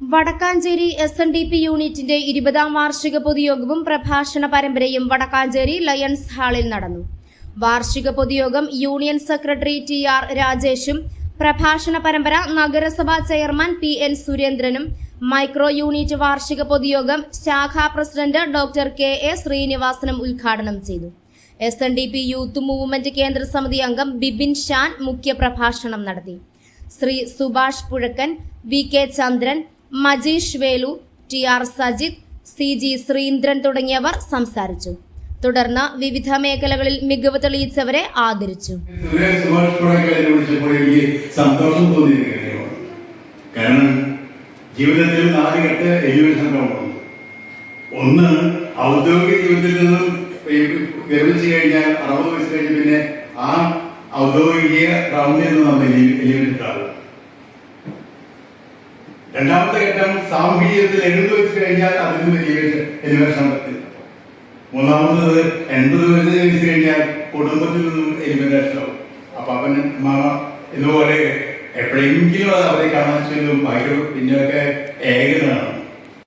Vadakkanchery S N D P യൂണിറ്റിന്റെ ഇരുപതാം വാർഷിക പൊതുയോഗവും പ്രഭാഷണ പരമ്പരയും വടക്കാഞ്ചേരി ലയൺസ് ഹാളിൽ നടന്നു. വാർഷിക പൊതുയോഗം യൂണിയൻ സെക്രട്ടറി ടി ആർ രാജേഷും പ്രഭാഷണ പരമ്പര നഗരസഭാ ചെയർമാൻ പി എൻ സുരേന്ദ്രനും മൈക്രോ യൂണിറ്റ് വാർഷിക പൊതുയോഗം ശാഖാ പ്രസിഡന്റ് ഡോക്ടർ കെ എ ശ്രീനിവാസനും ഉദ്ഘാടനം ചെയ്തു. S N D P youth movement കേന്ദ്ര സമിതി അംഗം ബിബിൻ ഷാൻ മുഖ്യപ്രഭാഷണം നടത്തി. Shri Subhash Puzhakkan V K Chandran Majeesh Velu T R Sajith C G Sreendran തുടങ്ങിയവർ സംസാരിച്ചു. തുടർന്ന് വിവിധ മേഖലകളിൽ മികവ് തെളിയിച്ചവരെ ആദരിച്ചു. സന്തോഷം കാരണം ജീവിതത്തിൽ നാല് ഘട്ട എലിവേഷൻ ഒന്ന് ഔദ്യോഗിക ജീവിതത്തിൽ നിന്നും വിരമിച്ചു കഴിഞ്ഞാൽ അറുപത് വയസ്സ് കഴിഞ്ഞ് പിന്നെ ആ ഔദ്യോഗിക റൗണ്ടിൽ നിന്ന് നമ്മൾ എലിവേറ്റ് ആകും രണ്ടാമത്തെ ഘട്ടം സാമൂഹികത്തിൽ എഴുതി വെച്ച് കഴിഞ്ഞാൽ അതിന് വലിയ എലിവേഷൻ പറ്റില്ല മൂന്നാമത്തത് എൺപത് വയസ്സ് ജനിച്ചു കഴിഞ്ഞാൽ കുടുംബത്തിൽ നിന്നും എലിമിനേഷൻ ആവും അപ്പൊ അവൻ മാമ ഇതുപോലെ എപ്പോഴെങ്കിലും അത് അവരെ കാണാൻ ചെല്ലും. ഭയങ്കര പിന്നെയൊക്കെ ഏകനാണ്.